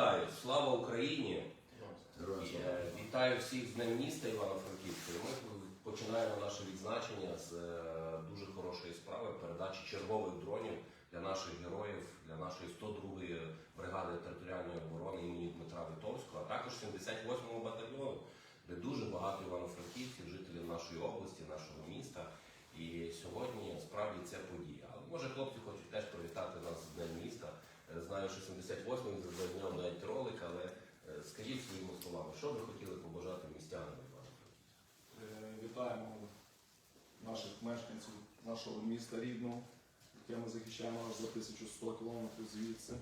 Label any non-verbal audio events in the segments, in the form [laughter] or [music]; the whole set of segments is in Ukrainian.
Вітаю! Слава Україні! Вітаю всіх з Днем міста Івано-Франківська. Ми починаємо наше відзначення з е, дуже хорошої справи передачі чергових дронів для наших героїв, для нашої 102-ї бригади територіальної оборони імені Дмитра Витовського, а також 78-го батальйону, де дуже багато івано-франківців, жителів нашої області, нашого міста. І сьогодні справді це подія. Але може хлопці хочуть теж привітати нас з Знаю, що 78-й за днем навіть ролик, але е, скажіть своїми словами, що ви хотіли побажати містянам Івано-Франківська? Е, Вітаємо наших мешканців нашого міста рідного, яке ми захищаємо аж за 1100 кілометрів звідси.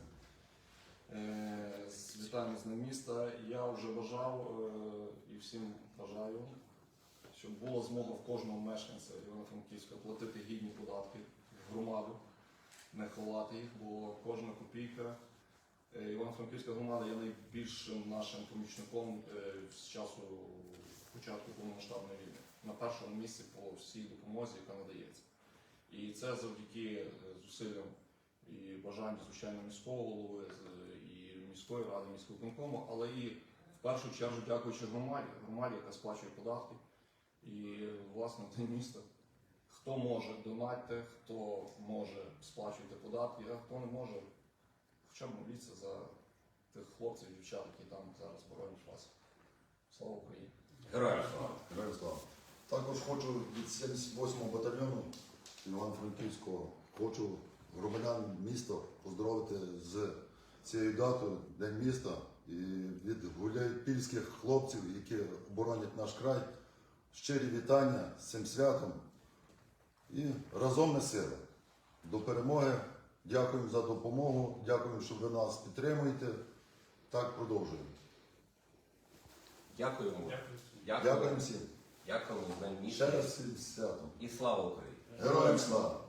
Е, Вітаємо з ним міста. Я вже бажав і всім бажаю, щоб була змога в кожного мешканця Івано-Франківська платити гідні податки в громаду, не ховати їх, бо кожна копійка. Е, Івано-Франківська громада є найбільшим нашим помічником е, з часу початку повномасштабної війни. На першому місці по всій допомозі, яка надається. І це завдяки е, зусиллям і бажанню, звичайно, міського голови і міської ради, міського виконкому, але і в першу чергу дякуючи громаді, громаді, яка сплачує податки. І власне [laughs] те місто. Хто може донатьте, хто може сплачуйте податки, хто не може, хоча б моліться за тих хлопців, дівчат, які там зараз боронять вас. Слава Україні! Героям слава! Героям слава. Також хочу від 78-го батальйону Івано-Франківського, хочу громадян міста поздоровити з цією датою День міста і від гуляйпільських хлопців, які оборонять наш край. Щирі вітання з цим святом і разом ми сила. До перемоги. Дякуємо за допомогу, дякуємо, що ви нас підтримуєте. Так продовжуємо. Дякуємо. Дякую. Дякуємо всім. Дякуємо за Днем Ще раз всім святом. і слава Україні! Героям слава!